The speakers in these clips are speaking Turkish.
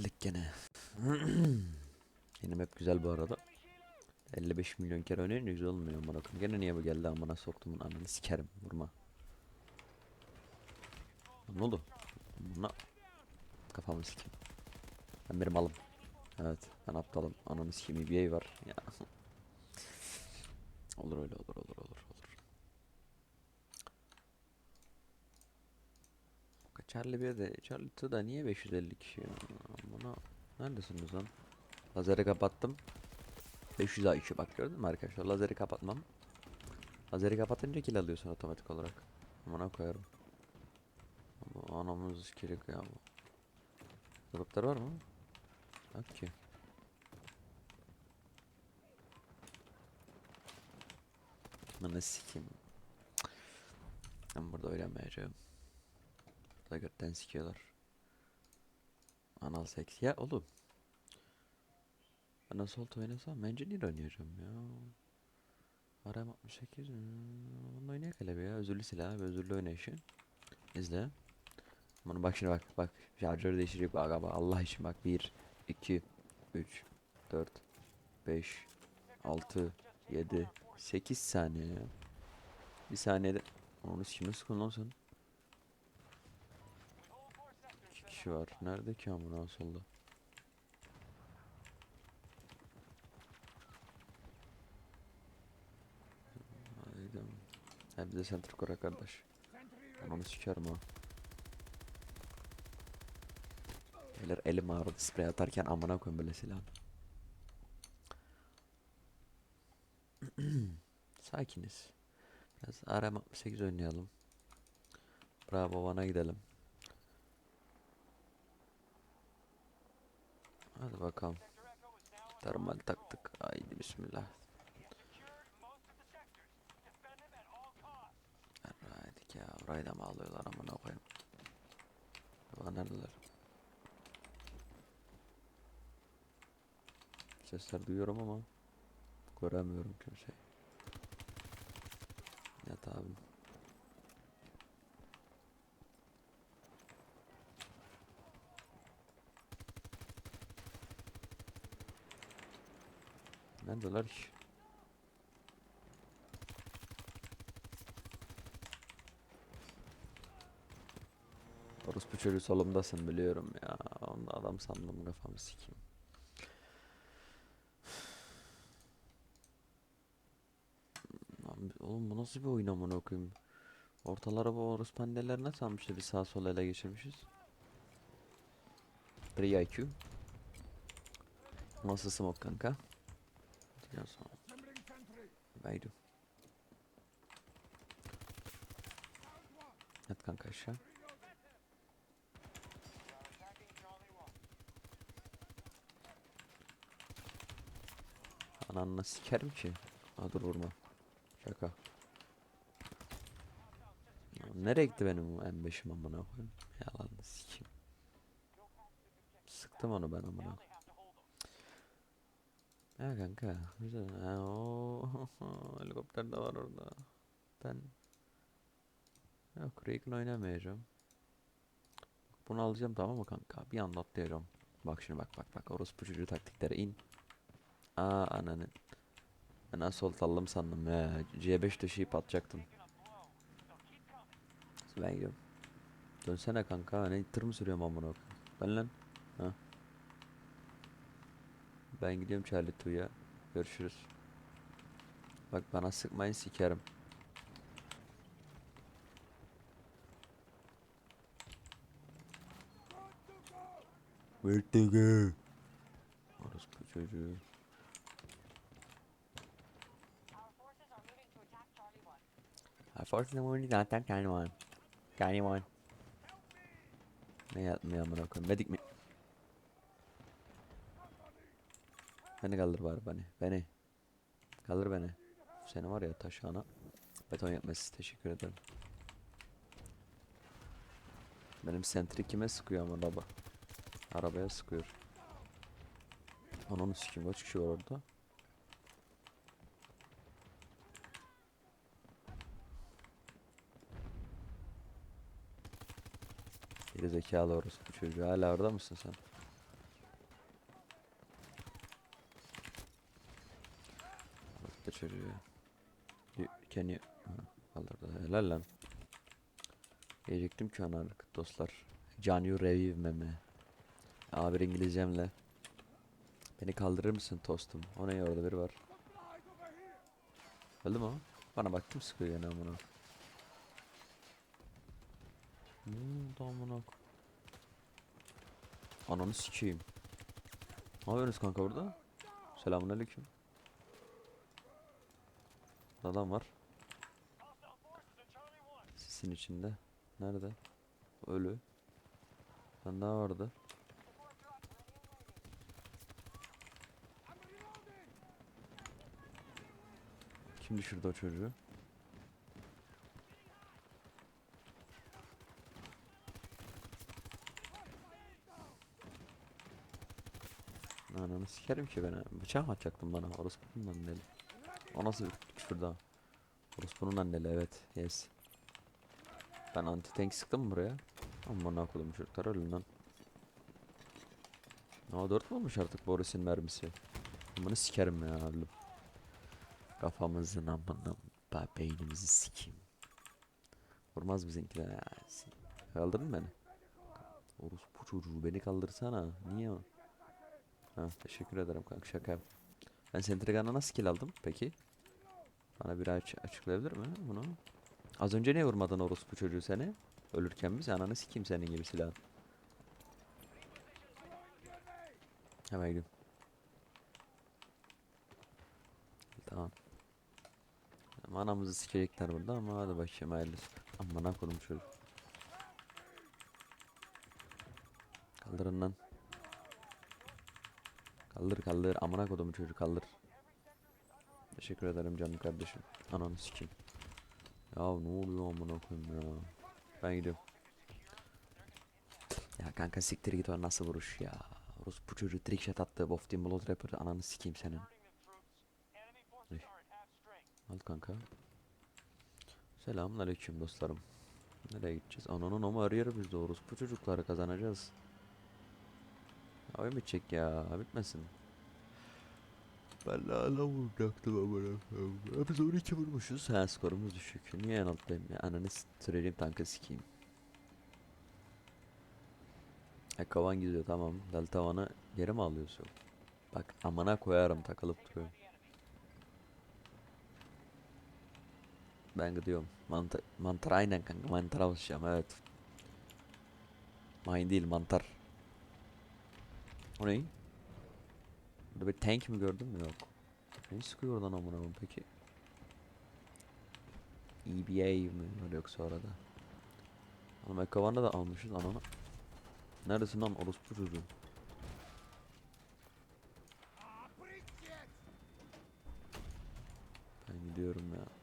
geldik gene. Yeni map güzel bu arada. 55 milyon kere oynayınca güzel olmuyor amına. Gene niye bu geldi amına soktumun ananı sikerim vurma. Ne oldu? Buna kafamı sikeyim. Ben benim malım. Evet ben aptalım. Ananı sikeyim EBA var. Ya. olur öyle olur. Charlie 1 de Charlie 2 da niye 550 kişi? Buna neredesiniz lan? Lazeri kapattım. 500 IQ bak gördün mü arkadaşlar? Lazeri kapatmam. Lazeri kapatınca kill alıyorsun otomatik olarak. Amına koyarım. Bu anamız kirik ya bu. Droplar var mı? Yok ki. Bana sikeyim. Ben burada oynamayacağım. Burada götten sikiyorlar. Anal seks. Ya oğlum. Ben olta oynasam Engineer oynayacağım ya. RM 68. hmm, Bunu oynayak hele bir ya. Özürlü silah ve özürlü oynayışı. İzle. Bunu bak şimdi bak bak. Şarjörü değiştirecek bak ama Allah için bak. 1, 2, 3, 4, 5, 6, 7, 8 saniye. Bir saniyede. Onu kim nasıl kullanıyorsun? İki kişi var. Nerede ki amına solda? Haydi. Ha bize center kura kardeş. Ananı sikerim ha. Beyler elim ağrıdı sprey atarken amına koyayım böyle silahı. Sakiniz. Biraz RM 68 oynayalım. Bravo bana gidelim. Hadi bakalım. Termal taktık. Haydi bismillah. Haydi ya. Burayı da mı alıyorlar amına koyayım. Bana neredeler? Sesler duyuyorum ama göremiyorum kimseyi. Yat abim. Neredeler ki? Orospu çocuğu solumdasın biliyorum ya. Onda adam sandım kafamı sikeyim. Oğlum bu nasıl bir oyun amına koyayım? Ortalara bu orospu pendeleri nasıl almışız bir sağ sol ele geçirmişiz? 3 IQ. Nasıl smoke kanka? Ya sonra. Haydi. Yat kanka aşağı. Ananı sikerim ki. Ha dur vurma. Şaka. Nereye gitti benim bu M5'im amına koyayım? Yalan sikeyim. Sıktım onu ben amına. koyayım. Ya kanka güzel. Ha, o helikopter de var orada. Ben yok Recon oynamayacağım. Bunu alacağım tamam mı kanka? Bir anda atlayacağım. Bak şimdi bak bak bak orospu çocuğu taktiklere in. Aa ananı. Ben asol tallam sandım ya. C5 döşeyip atacaktım. Ben gidiyorum. Dönsene kanka. Ne tır mı sürüyorum amına koyayım? Ben lan. Ha. Ben gidiyorum Charlie 2'ya. Görüşürüz. Bak bana sıkmayın sikerim. Where to go? Orospu çocuğu. Our forces are moving to attack Taiwan. Taiwan. Ne yapmıyor amına koyayım? Medik mi? Beni kaldır bari beni. Beni. Kaldır beni. Seni var ya taşağına. Beton yapması teşekkür ederim. Benim sentri kime sıkıyor ama araba? Arabaya sıkıyor. Ananı sikeyim kaç kişi var orada? Geri zekalı orası bu çocuğu. Hala orada mısın sen? Da çocuğu Kendi Ha, kaldırdı. Helal lan. Diyecektim ki ona dostlar. Can you revive meme. A1 İngilizcemle. Beni kaldırır mısın tostum? O ne orada biri var. Öldü mü? Bana bak kim sıkıyor yani amına. Hmm, da amına. Ananı sikeyim. Ne yapıyorsunuz kanka burada? Selamünaleyküm. Adam var. Sisin içinde. Nerede? Ölü. Ben daha vardı. Kim düşürdü o çocuğu? Ananı sikerim ki bana. Bıçak mı atacaktın bana? Orospu'nun anneli. O nasıl daha? Orospu'nun anneli evet. Yes. Ben anti tank sıktım mı buraya? Aman akıllım çocuklar ölün lan. Aa 4 mü olmuş artık Boris'in mermisi? Amını sikerim ya oğlum. Kafamızın amına beynimizi sikeyim. Vurmaz bizimkiler Kaldırdın beni. Orospu çocuğu beni kaldırsana. Niye o? Ha teşekkür ederim kanka şaka. Ben Sentrigan'a nasıl kill aldım peki? Bana bir aç açıklayabilir mi bunu? Az önce niye vurmadın orospu çocuğu seni? Ölürken biz ananı sikeyim senin gibi silah. Hemen gidiyorum. Tamam. Anamızı sikecekler burada ama hadi bakayım hayırlısı. Aman koydum çocuk. Kaldırın lan. Kaldır kaldır amına kodumu çocuk kaldır. Teşekkür ederim canım kardeşim. Ananı sikeyim. Ya ne oluyor amına koyayım ya. Ben gidiyorum. Ya kanka siktir git o nasıl vuruş ya. Rus bu çocuğu trick shot attı. Bof Team Blood Rapper ananı sikeyim senin. Al kanka. Selamünaleyküm dostlarım. Nereye gideceğiz? Ananın ama arıyor biz de orospu çocukları kazanacağız. Ya bitecek ya. Bitmesin. Ben de hala vuracaktım amına koyayım. Ya Biz 12 vurmuşuz. Ha skorumuz düşük. Niye en alttayım ya? Ananı süreceğim tanka sikeyim. Ha kavan gidiyor tamam. Delta vanı geri mi alıyorsun? Bak amına koyarım takılıp duruyor. Ben gidiyorum. Mantar, mantar aynen kanka mantar alışacağım evet. Mine değil mantar. O ne? Burada bir tank mi gördün mü? Yok. Ne sıkıyor oradan amına peki? EBA mi var yoksa orada? Oğlum Ekkavan'da da almışız ananı. Neredesin lan orospu çocuğu? Ben gidiyorum ya.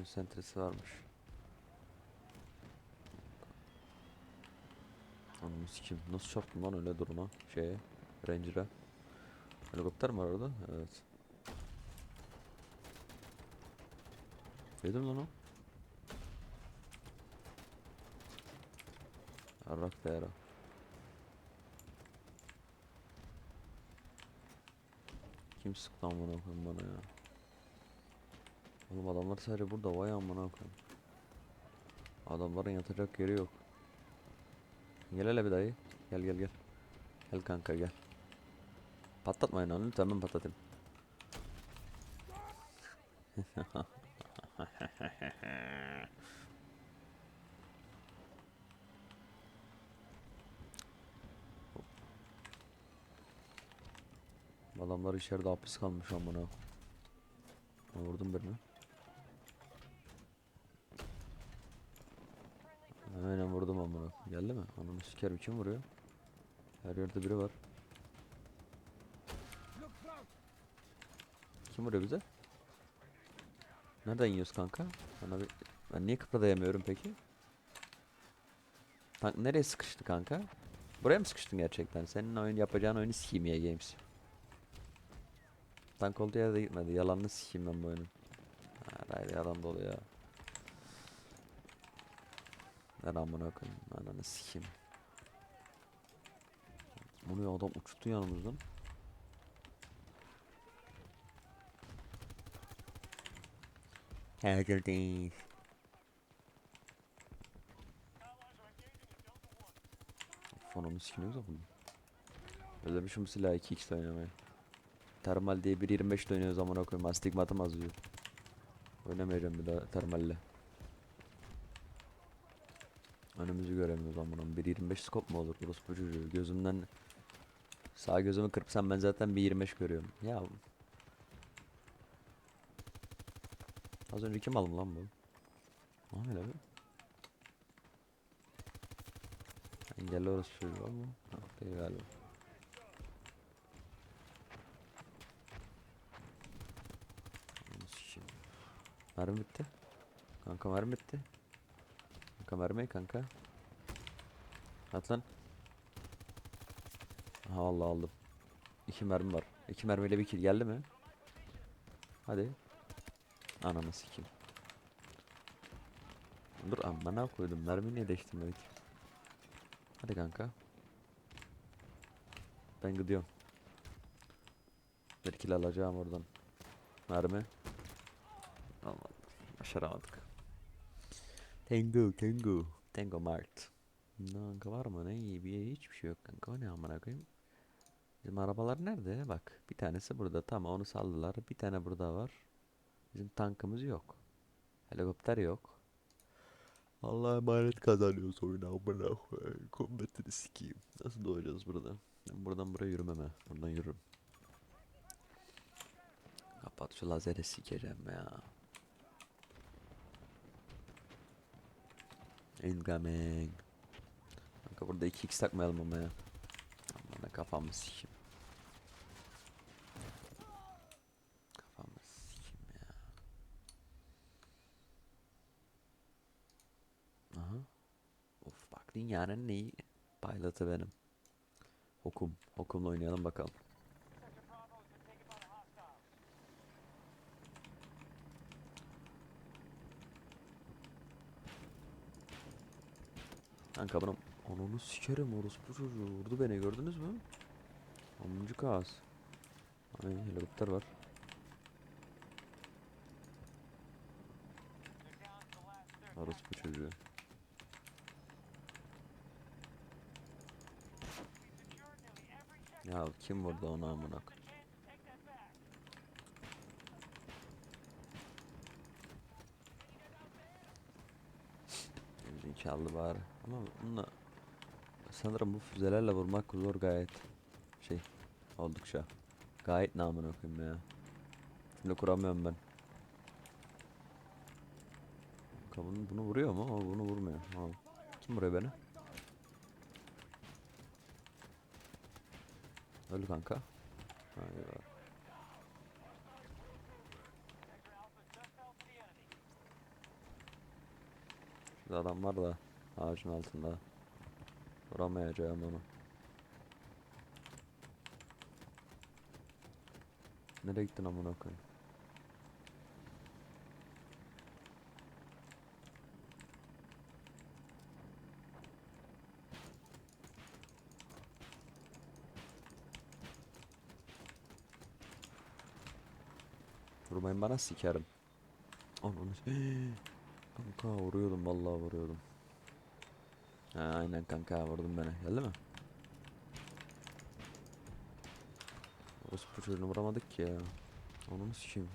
Çocuğun sentresi varmış. Ananı sikeyim. Nasıl çarptım lan öyle duruma? Şeye. Ranger'a. Helikopter mi var orada? Evet. Yedim lan o. Arrak değer Kim sıktı amına koyayım bana ya? Oğlum adamlar sadece burada vay amına koyayım. Adamların yatacak yeri yok. Gel hele bir dayı. Gel gel gel. Gel kanka gel. Patlatmayın onu lütfen ben patlatayım. Adamlar içeride hapis kalmış amına. Vurdum birini. Aynen vurdum amına. Geldi mi? Ananı sikerim kim vuruyor? Her yerde biri var. Kim vuruyor bize? Nereden yiyoruz kanka? Bana bir... Ben niye kıpırdayamıyorum peki? Tank nereye sıkıştı kanka? Buraya mı sıkıştın gerçekten? Senin oyun yapacağın oyunu sikeyim ya games. Tank olduğu yerde gitmedi. Yalanını sikeyim ben bu. Hayır hayır yalan dolu ya. Ver amına koyayım. Ananı sikeyim. Bunu ya adam uçtu yanımızdan. Hazır değil. Fonunu sikiniyoruz bunu. Özlemişim bu silahı 2x oynamayı. Termal diye 1.25 de oynuyoruz amına koyayım. Astigmatım azıyor. Oynamayacağım bir daha termalle. Önümüzü göremiyoruz amına. 1.25 scope mu olur bu çocuğu? Gözümden sağ gözümü kırpsam ben zaten 1.25 görüyorum. Ya Az önce kim aldı lan bu? Aa öyle mi? Engelli orası çocuğu ama. Ha, değil galiba. Sikeyim. Mermi bitti. Kanka mermi bitti. Kanka mermi kanka. At lan. Aha vallahi aldım. İki mermi var. İki mermiyle bir kill geldi mi? Hadi. Ananı sikeyim. Dur amına koydum. Mermi niye değiştirmedik? Hadi kanka. Ben gidiyorum. Bir kill alacağım oradan. Mermi. Olmadı. Başaramadık. Tango, Tango. Tango Mart. Kanka var mı ne iyi bir hiçbir şey yok kanka. O ne amına koyayım? Bizim arabalar nerede? Bak bir tanesi burada. Tamam onu saldılar. Bir tane burada var. Bizim tankımız yok. Helikopter yok. Allah'a emanet kazanıyoruz oyunu amına koyayım. Kombatini sikeyim. Nasıl doğacağız burada? Ben buradan buraya yürümem ha. Buradan yürürüm. Kapat şu lazeri sikeceğim ya. Incoming. Kanka burada 2x takmayalım ama ya. Amına kafamı sikeyim. Kafamı sikeyim ya. Aha. Of bak dünyanın en iyi pilotı benim. Hokum. Hokumla oynayalım bakalım. Kanka bunu Ananı sikerim orospu çocuğu. Vurdu beni gördünüz mü? Onuncu kas. Ay helikopter var. Orospu çocuğu. Ya kim vurdu onu amına çaldı bari. Ama bununla sanırım bu füzelerle vurmak zor gayet. Şey oldukça. Gayet namına koyayım ya. Şimdi kuramıyorum ben. Kanka bunu, vuruyor mu? Ama bunu vurmuyor. Ha. Kim vuruyor beni? Öl kanka. Ha, eyvallah. Şurada adam var da ağacın altında. Vuramayacağım onu. Nereye gittin amına koyayım? Vurmayın bana sikerim. S- Kanka vuruyordum vallahi vuruyordum. Ha, aynen kanka vurdun beni. Geldi mi? Orospu çocuğunu vuramadık ki ya. Onu sikeyim.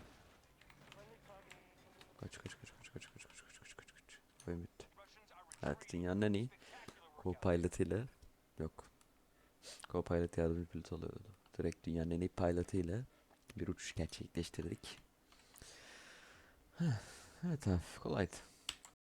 Kaç kaç kaç kaç kaç kaç kaç kaç kaç kaç kaç. Oyun bitti. Evet dünyanın en iyi co-pilot ile yok. Co-pilot yardımcı pilot oluyordu. Direkt dünyanın en iyi pilot ile bir uçuş gerçekleştirdik. Evet abi kolaydı.